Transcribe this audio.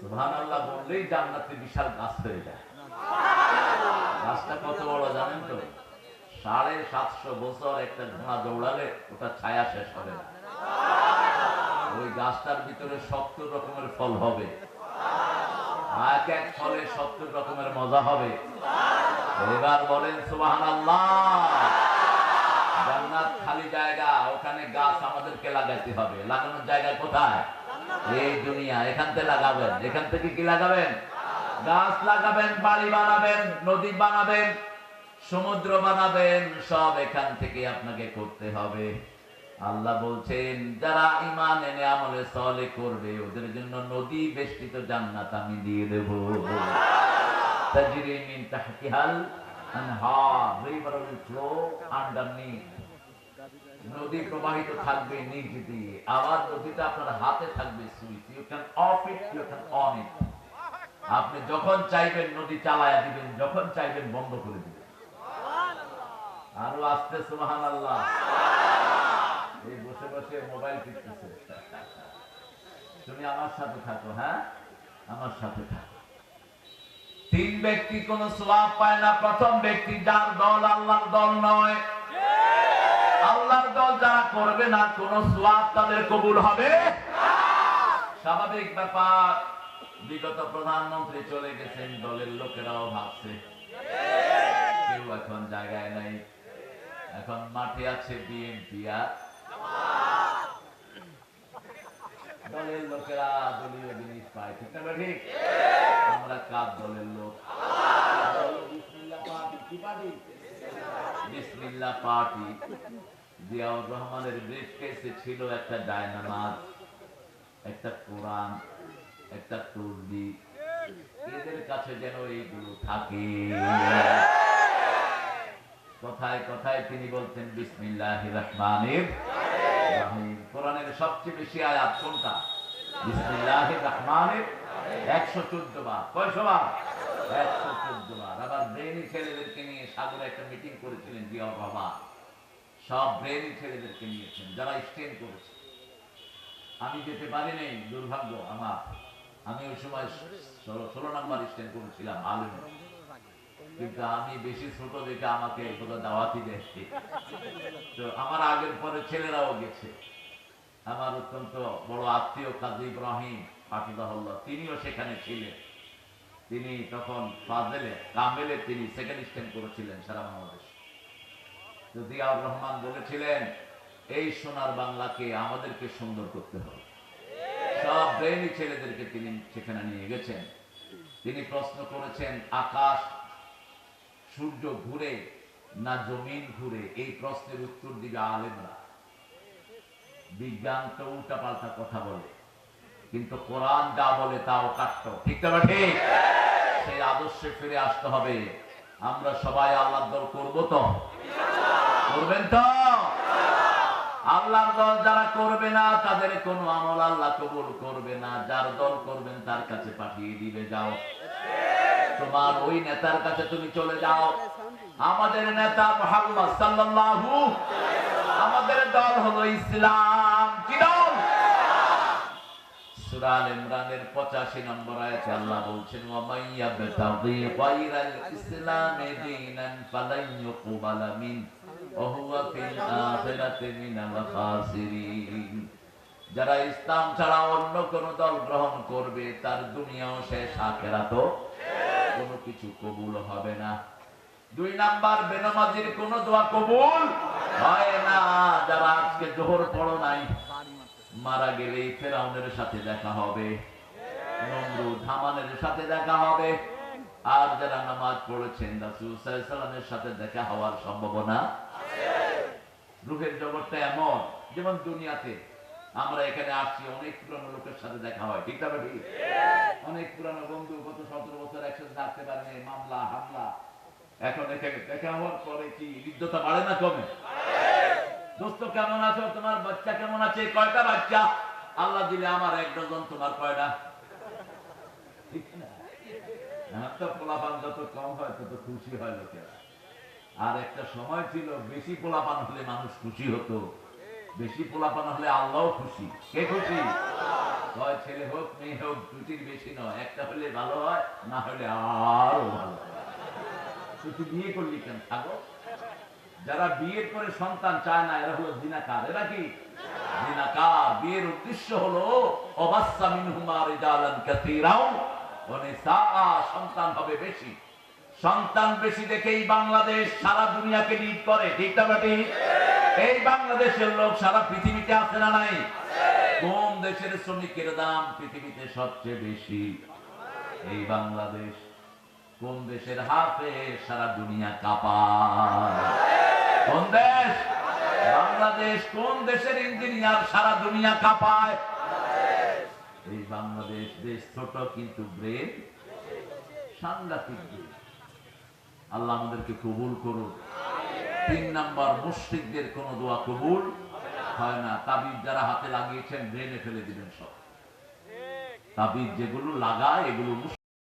সুবহানাল্লাহ বললেই জান্নাতে বিশাল গাছ হয়ে যায়। গাছটা কত বড় জানেন তো? সাড়ে সাতশো বছর একটা ঘোড়া দৌড়ালে ওটা ছায়া শেষ হবে। ওই গাছটার ভিতরে সত্তর রকমের ফল হবে। এক এক ফলে সত্তর রকমের মজা হবে। এবার বলেন সুবাহান জান্নাত খালি জায়গা, ওখানে গাছ আমাদেরকে লাগাইতে হবে। লাগানোর জায়গা কোথায়? সমুদ্র বানাবেন, সব এখান থেকে আপনাকে করতে হবে। আল্লাহ বলছেন, যারা ইমান এনে আমলে সলে করবে, ওদের জন্য নদী বেষ্টিত জান্নাত আমি দিয়ে দেব। মিন তাহতিহাল আনহার রিভার উইল ফ্লো আন্ডারনিথ নদী প্রবাহিত থাকবে নিচ দিয়ে। আবার নদীটা আপনার হাতে থাকবে switch. You can off it you can on it আপনি যখন চাইবেন নদী চালায়া দিবেন, যখন চাইবেন বন্ধ করে দিবেন। আরও আসতে সুবহান আল্লাহ এই বসে বসে মোবাইল টিপতেছে। তুমি আমার সাথে থাকো হ্যাঁ? আমার সাথে থাকো। তিন ব্যক্তি কোন সোয়াব পায় না। প্রথম ব্যক্তি যার দল আল্লাহর দল নয়। আল্লাহর দল যারা করবে না, কোন সোয়াব তাদের কবুল হবে? স্বাভাবিক ব্যাপার। বিগত প্রধানমন্ত্রী চলে গেছেন, দলের লোকেরাও ভাবছে। কেউ এখন জায়গায় নাই। এখন মাঠে আছে বিএনপি আর। দলের লোকেরা দলীয় জিনিস পায়, ঠিক না ঠিক। আমরা কার দলের লোক? কি পার্টি? বিসমিল্লাহ পার্টি জিয়াউর রহমানের ব্রিফ কেসে ছিল একটা ডায়নামাজ একটা কোরআন, একটা এদের কাছে যেন এইগুলো থাকে। কথায় কথায় তিনি বলতেন বিসমিল্লাহ রহমানির রহিম। কোরআনের সবচেয়ে বেশি আয়াত কোনটা? বিসমিল্লাহ রহমানির একশো চোদ্দ বার। কয়শো বার? স্টেন আমি যেতে পারি নাই, দুর্ভাগ্য আমার। আমি ওই সময় ষোলো- নাম্বার স্ট্যান্ড করেছিলাম, আলমে। কিন্তু আমি বেশি ছোট দেখে আমাকে কোথাও দাওয়াতি দেখছি তো আমার আগের পরে ছেলেরাও গেছে। আমার অত্যন্ত বড় আত্মীয় কাজী ইব্রাহিম, হাফিজাহুল্লাহ, তিনিও সেখানে ছিলেন। তিনি তখন ফাজেলে, কামেলে তিনি সেকেন্ড স্ট্যান্ড করেছিলেন সারা বাংলাদেশ। জিয়াউর রহমান বলেছিলেন, এই সোনার বাংলাকে আমাদেরকে সুন্দর করতে হবে। সব ব্রেনি ছেলেদেরকে তিনি সেখানে নিয়ে গেছেন। তিনি প্রশ্ন করেছেন, আকাশ, সূর্য ঘুরে না জমিন ঘুরে? এই প্রশ্নের উত্তর দিবে আলেমরা। বিজ্ঞান তো উল্টা পাল্টা কথা বলে। কিন্তু কোরআন যা বলে তা অকাট্য ঠিক তো ঠিক? সেই আদর্শে ফিরে আসতে হবে। আমরা সবাই আল্লাহর দল করব তো। করবেন তো? আল্লাহর দল যারা করবে না, তাদের কোনো আমল আল্লাহ কবুল করবে না। যার দল করবেন, তার কাছে পাঠিয়ে দিবে, যাও। তোমার ওই নেতার কাছে তুমি চলে যাও। আমাদের নেতা মোহাম্মদ সাল্লাল্লাহু আমাদের দল হলো ইসলাম। ইমরানের 85 নম্বর আল্লাহ বলছেন যারা ইসলাম ছাড়া অন্য কোন দল গ্রহণ করবে, তার দুনিয়াও শেষ, আখেরাতও কোনো কিছু কবুল হবে না। দুই নাম্বার, বেনামাজির কোন দোয়া কবুল হয় না। যারা আজকে জোহর পড়ো নাই মারা গেলেই ফেরাউনের সাথে দেখা হবে। হামানের সাথে দেখা হবে। আর যারা নামাজ পড়েছেন, রাসূল সাল্লাল্লাহু আলাইহি সাল্লামের সাথে দেখা হওয়ার সম্ভাবনা রূপের জগৎটা এমন, যেমন দুনিয়াতে আমরা এখানে আসছি, অনেক পুরানো লোকের সাথে দেখা হয়, ঠিক না অনেক পুরানো বন্ধু গত সতেরো বছর একসাথে থাকতে পারেনি, মামলা, হামলা। এখন এখানে দেখা হওয়ার পরে কি হৃদ্যতা বাড়ে না কমে? দোস্ত, কেমন আছো? তোমার বাচ্চা কেমন আছে? কয়টা বাচ্চা? আল্লাহ দিলে আমার এক ডজন, তোমার কয়টা? ঠিক পোলাপান যত কম হয়, তত খুশি হয় লোকেরা। আর একটা সময় ছিল, বেশি পোলাপান হলে মানুষ খুশি হতো। বেশি পোলাপান হলে আল্লাহও খুশি। কে খুশি? হয় ছেলে হোক, মেয়ে হোক, দুটির বেশি নয়। একটা হলে ভালো হয়, না হলে আরও ভালো হয়। বিয়ে করলি কেন? থাকো যারা বিয়ের পরে সন্তান চায় না, এরা হলো জিনাকার। এরা কি? জিনাকার। বিয়ের উদ্দেশ্য হলো সন্তান হবে বেশি। সন্তান বেশি দেখেই বাংলাদেশ সারা দুনিয়াকে লিড করে, ঠিক না এই বাংলাদেশের লোক সারা পৃথিবীতে আছে না নাই? কোন দেশের শ্রমিকের দাম পৃথিবীতে সবচেয়ে বেশি? এই বাংলাদেশ কোন দেশের হাতে সারা দুনিয়া কাঁপায়। কোন দেশ? বাংলাদেশ কোন দেশের ইঞ্জিনিয়ার সারা দুনিয়া কাঁপায়? এই বাংলাদেশ দেশ ছোট কিন্তু ব্রেন সাংঘাতিক আল্লাহ আমাদেরকে কবুল করুন। তিন নাম্বার, মুশরিকদের কোন দোয়া কবুল হয় না। তাবিজ যারা হাতে লাগিয়েছেন ব্রেনে ফেলে দিবেন সব। তাবিজ যেগুলো লাগায়, এগুলো